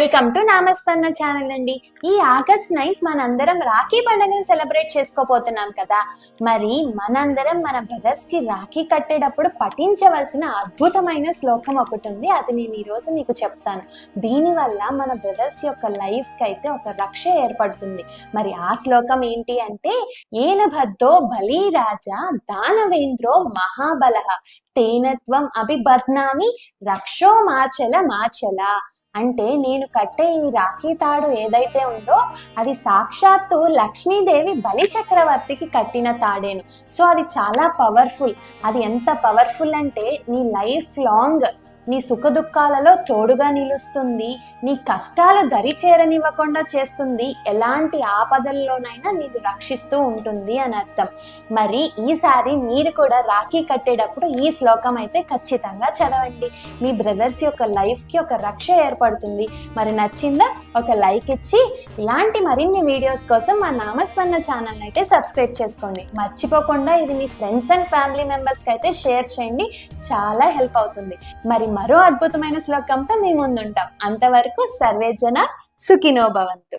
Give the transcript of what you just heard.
Welcome to నామస్పన్న channel అండి. ఈ August ninth మనందరం రాఖీ పండుగను సెలబ్రేట్ చేసుకోపోతున్నాం కదా. మరి మనందరం మన బ్రదర్స్కి రాఖీ కట్టేటప్పుడు పఠించవలసిన అద్భుతమైన శ్లోకం ఒకటి ఉంది. అది నేను ఈరోజు మీకు చెప్తాను. దీనివల్ల మన బ్రదర్స్ యొక్క లైఫ్కి అయితే ఒక రక్ష ఏర్పడుతుంది. మరి ఆ శ్లోకం ఏంటి అంటే ఏనభద్దో బలి రాజా దానవేంద్రో మహాబలః తేనత్వం అభిబధ్నామి రక్షో మాచల మాచల. అంటే నేను కట్టే ఈ రాఖీ తాడు ఏదైతే ఉందో అది సాక్షాత్తు లక్ష్మీదేవి బలి చక్రవర్తికి కట్టిన తాడేను. సో అది చాలా పవర్ఫుల్ అది ఎంత పవర్ఫుల్ అంటే నీ లైఫ్ లాంగ్ నీ సుఖదుఖాలలో తోడుగా నిలుస్తుంది నీ కష్టాలు దరి చేరనివ్వకుండా చేస్తుంది ఎలాంటి ఆపదల్లోనైనా నీకు రక్షిస్తూ ఉంటుంది అని అర్థం. మరి ఈసారి మీరు కూడా రాఖీ కట్టేటప్పుడు ఈ శ్లోకం అయితే ఖచ్చితంగా చదవండి. మీ బ్రదర్స్ యొక్క లైఫ్కి ఒక రక్ష ఏర్పడుతుంది. మరి నచ్చిందా? ఒక లైక్ ఇచ్చి ఇలాంటి మరిన్ని వీడియోస్ కోసం మా నామస్మరణ ఛానల్ అయితే సబ్స్క్రైబ్ చేసుకోండి. మర్చిపోకుండా ఇది మీ ఫ్రెండ్స్ అండ్ ఫ్యామిలీ మెంబర్స్కి అయితే షేర్ చేయండి. చాలా హెల్ప్ అవుతుంది. మరి మరో అద్భుతమైన శ్లోకంతో మీ ముందుంటాం. అంతవరకు సర్వేజన సుఖినో భవంతు.